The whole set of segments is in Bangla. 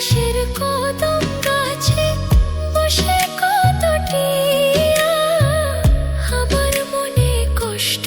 পাশের আমার মনে কষ্ট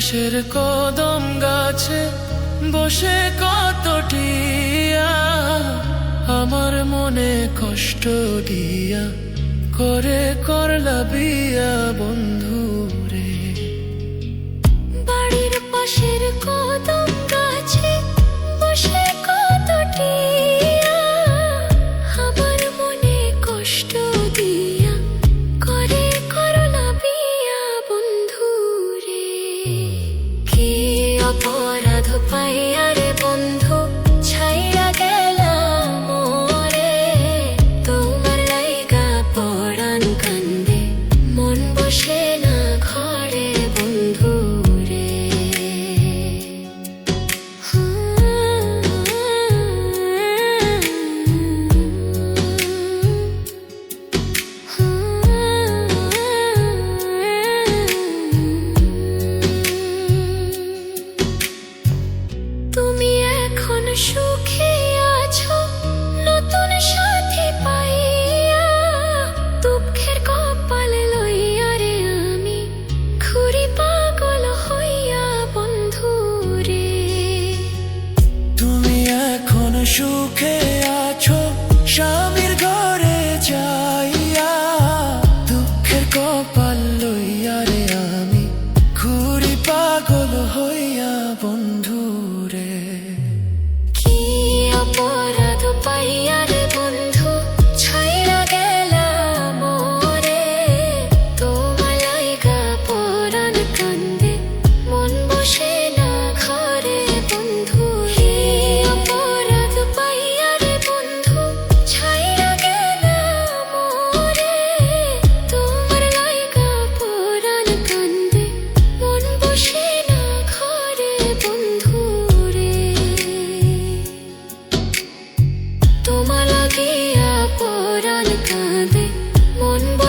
পাশের কদম গাছে বসে কতটিয়া আমার মনে কষ্ট দিয়া করে করলা বিয়া বন্ধু রে বাড়ির পাশের কদম অপরাধ পাইয়া রে সুখে